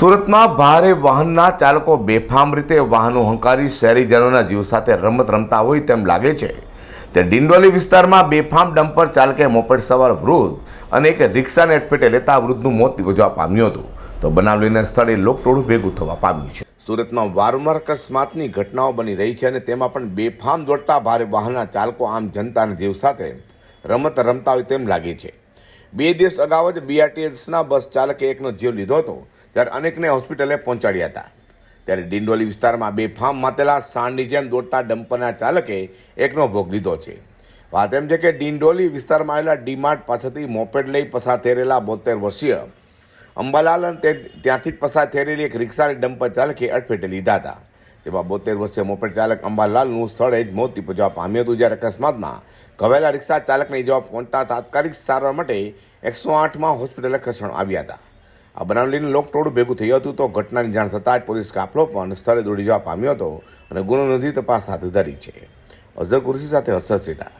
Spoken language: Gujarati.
સુરતમાં ભારે વાહનના ચાલકો બેફામ રીતે વાહનો હંકારી શહેરીજનોના જીવ સાથે રમત રમતા હોય તેમ લાગે છે. તે ડિંડોલી વિસ્તારમાં બેફામ ડમ્પર ચાલકે મોપેડ સવાર વૃદ્ધ અને એક રિક્ષાને અટપેટે લેતા વૃદ્ધનું મોત નિપજવા પામ્યું હતું. તો બનાવ લઈને સ્થળે લોકટોળું ભેગું થવા પામ્યું છે. સુરતમાં વારંવાર અકસ્માતની ઘટનાઓ બની રહી છે અને તેમાં પણ બેફામ દોડતા ભારે વાહનના ચાલકો આમ જનતાના જીવ સાથે રમત રમતા હોય તેમ લાગે છે. બે દિવસ અગાઉ જ બીઆરટીએસના બસ ચાલકે એકનો જીવ લીધો હતો ત્યારે અનેકને હોસ્પિટલે પહોંચાડ્યા હતા. ત્યારે ડિંડોલી વિસ્તારમાં બેફામ માતેલા સાંડની જેમ દોડતા ડમ્પરના ચાલકે એકનો ભોગ લીધો છે. વાત એમ છે કે ડિંડોલી વિસ્તારમાં આવેલા ડીમાર્ટ પાસેથી મોપેડ લઈ પસાર થઈ રહેલા બોતેર વર્ષીય અંબાલાલ અને ત્યાંથી જ પસાર થઈ રહેલી એક રિક્ષાની ડમ્પર ચાલકે અડફેટે લીધા હતા. જેમાં બોતેર વર્ષીય મોપેડ ચાલક અંબાલાલનું સ્થળે જ મોત નિપજવા પામ્યું હતું જ્યારે અકસ્માતમાં ઘવાયેલા રિક્ષા ચાલકને ઇજા પહોંચતા તાત્કાલિક સારવાર માટે એકસો આઠમાં હોસ્પિટલે ખસેડવામાં આવ્યા હતા. આ બનાવ લઈને લોકટોળું ભેગું થયું હતું તો ઘટનાની જાણ થતાં જ પોલીસ કાફલો પણ સ્થળે દોડી જવા પામ્યો હતો અને ગુનો નોંધી તપાસ હાથ ધરી છે. અઝર કુરશી સાથે હર્ષદ સેટા.